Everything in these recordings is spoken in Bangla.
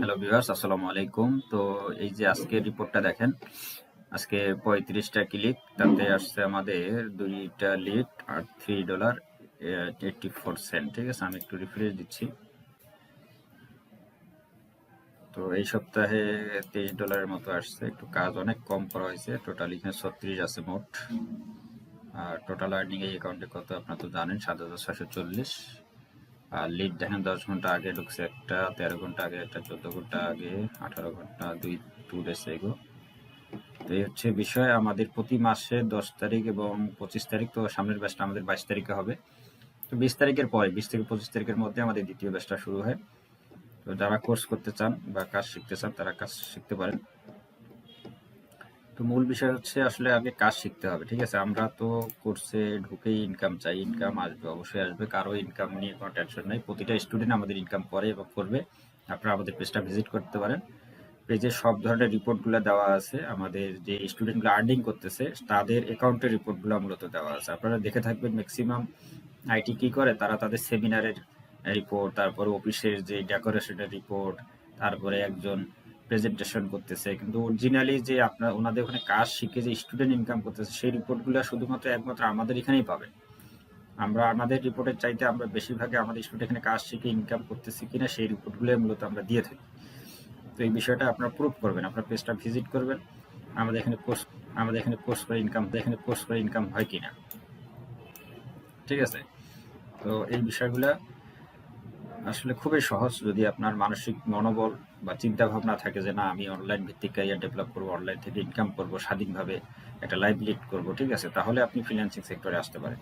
হ্যালো ভিউয়ার্স আসসালামু আলাইকুম। তো এই যে আজকে রিপোর্টটা দেখেন, আজকে পঁয়ত্রিশটা ক্লিক তাতে আসছে আমাদের দুইটা লিড আর three dollar eighty four cent ঠিক আছে? আমি একটু রিফ্রেশ দিচ্ছি। তো এই সপ্তাহে তেইশ ডলারের মতো আসছে, একটু কাজ অনেক কম করা হয়েছে টোটাল এখানে ছত্রিশ আছে মোট। আর টোটাল আর্নিং এই অ্যাকাউন্টে কত আপনারা তো জানেন, সাত হাজার ছশো চল্লিশ। আর লিড দেখেন, দশ ঘণ্টা আগে ঢুকছে একটা, তেরো ঘণ্টা আগে একটা, চোদ্দ ঘণ্টা আগে, আঠারো ঘণ্টা, দুই টু ডেস এগো তো এই হচ্ছে বিষয়। আমাদের প্রতি মাসে দশ তারিখ এবং পঁচিশ তারিখ, তো সামনের ব্যাচটা আমাদের বাইশ তারিখে হবে। তো বিশ তারিখের পরে, বিশ থেকে পঁচিশ তারিখের মধ্যে আমাদের দ্বিতীয় ব্যাচটা শুরু হয়। তো যারা কোর্স করতে চান বা কাজ শিখতে চান, তারা কাজ শিখতে পারেন। তো মূল বিষয় হচ্ছে আসলে আগে কাজ শিখতে হবে, ঠিক আছে? আমরা তো কোর্সে ঢুকেই ইনকাম চাই ইনকাম আসবে, অবশ্যই আসবে। কারও ইনকাম নিয়ে কোনো টেনশন নেই। প্রতিটা স্টুডেন্ট আমাদের ইনকাম করে এবং করবে। আপনারা আমাদের পেজটা ভিজিট করতে পারেন। পেজে সব ধরনের রিপোর্টগুলো দেওয়া আছে। আমাদের যে স্টুডেন্টগুলো আর্নিং করতেছে, তাদের অ্যাকাউন্টের রিপোর্টগুলো মূলত দেওয়া আছে। আপনারা দেখে থাকবেন ম্যাক্সিমাম আইটি কি করে, তারা তাদের সেমিনারের রিপোর্ট তারপরে অফিসের যে ডেকোরেশনের রিপোর্ট তারপরে একজন প্রেজেন্টেশন করতেছে, কিন্তু অরিজিনালি যে আপনার ওনাদের ওখানে কাজ শিখে যে স্টুডেন্ট ইনকাম করতেছে, সেই রিপোর্টগুলো শুধুমাত্র একমাত্র আমাদের এখানেই পাবে। আমরা, আমাদের রিপোর্টের চাইতে আমরা বেশিরভাগই আমাদের স্টুডেন্ট এখানে কাজ শিখে ইনকাম করতেছি কিনা, সেই রিপোর্টগুলো মূলত আমরা দিয়ে থাকি। তো এই বিষয়টা আপনারা প্রুভ করবেন, আপনার পেজটা ভিজিট করবেন, আমাদের এখানে কোর্স আমাদের এখানে কোর্স করে ইনকাম এখানে কোর্স করে ইনকাম হয় কিনা। ঠিক আছে? তো এই বিষয়গুলা আসলে খুবই সহজ যদি আপনার মানসিক মনোবল বা চিন্তা ভাবনা থাকে যে, না, আমি অনলাইন ভিত্তিক ক্যারিয়ার ডেভেলপ করব অনলাইন থেকে ইনকাম করব, স্বাধীনভাবে একটা লাইফ লিড করব, ঠিক আছে? তাহলে আপনি ফ্রিল্যান্সিং সেক্টরে আসতে পারেন।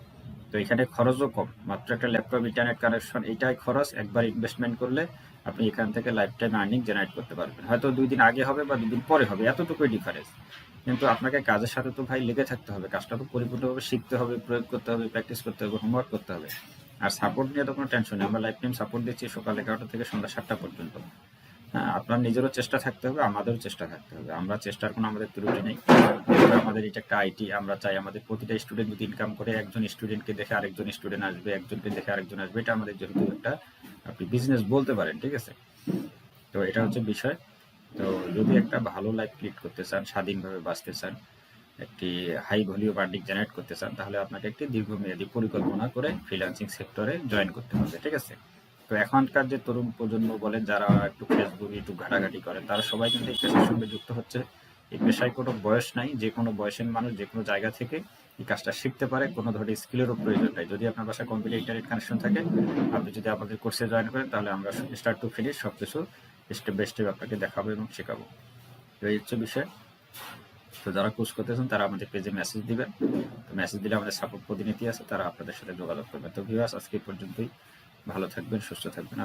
তো এখানে খরচও কম। মাত্র একটা ল্যাপটপ ইন্টারনেট কানেকশন এটাই খরচ। একবার ইনভেস্টমেন্ট করলে আপনি এখান থেকে লাইফ টাইম আর্নিং জেনারেট করতে পারবেন। হয়তো দুই দিন আগে হবে বা দুদিন পরে হবে, এতটুকুই ডিফারেন্স কিন্তু আপনাকে কাজের সাথে তো ভাই লেগে থাকতে হবে। কাজটা তো পরিপূর্ণভাবে শিখতে হবে, প্রয়োগ করতে হবে প্র্যাকটিস করতে হবে হোমওয়ার্ক করতে হবে। আর সাপোর্ট নিয়ে তো কোনো টেনশন নেই। আমরা লাইফ টাইম সাপোর্ট দিচ্ছি সকাল এগারোটা থেকে সন্ধ্যা সাতটা পর্যন্ত। হ্যাঁ আপনার নিজেরও চেষ্টা থাকতে হবে, আমাদেরও চেষ্টা থাকতে হবে। আমরা চেষ্টার কোনো আমাদের ত্রুটি নেই। আমাদের এটা একটা আইটি আমরা চাই আমাদের প্রতিটা স্টুডেন্ট যদি ইনকাম করে, একজন স্টুডেন্টকে দেখে আরেকজন স্টুডেন্ট আসবে, একজনকে দেখে আরেকজন আসবে। এটা আমাদের যেহেতু একটা আপনি বিজনেস বলতে পারেন, ঠিক আছে? তো এটা হচ্ছে বিষয়। তো যদি একটা ভালো লাইফ লিড করতে চান, স্বাধীনভাবে বাঁচতে চান একটি হাই ভ্যালিউ বার্ডিং জেনারেট করতে চান, তাহলে আপনাকে একটি দীর্ঘমেয়াদী পরিকল্পনা করে ফ্রিল্যান্সিং সেক্টরে জয়েন করতে হবে, ঠিক আছে? তো এখনকার যে তরুণ প্রজন্ম বলেন, যারা একটু ফেসবুক একটু ঘাটাঘাটি করেন তারা সবাই কিন্তু এই পেশার সঙ্গে যুক্ত হচ্ছে। এই পেশায় কোনো বয়স নাই, যে কোনো বয়সের মানুষ যে কোনো জায়গা থেকে এই কাজটা শিখতে পারে, কোনো ধরনের স্কিলেরও প্রয়োজন নাই। যদি আপনার বাসায় কম্পিউটার ইন্টারনেট কানেকশন থাকে, আপনি যদি আমাদের কোর্সে জয়েন করেন, তাহলে আমরা স্টার্ট টু ফিনিশ সব কিছু স্টেপ বাই স্টেপ আপনাকে দেখাবো এবং শেখাবো। তো এই হচ্ছে বিষয়। তো যারা কোর্স করতেছেন তারা আমাদের পেজে মেসেজ দিবেন। তো মেসেজ দিলে আমাদের সাপোর্ট প্রতিনিধি আছে, তারা আপনাদের সাথে যোগাযোগ করবে। তো ভিউয়ার্স আজকে পর্যন্তই। ভালো থাকবেন, সুস্থ থাকবেন।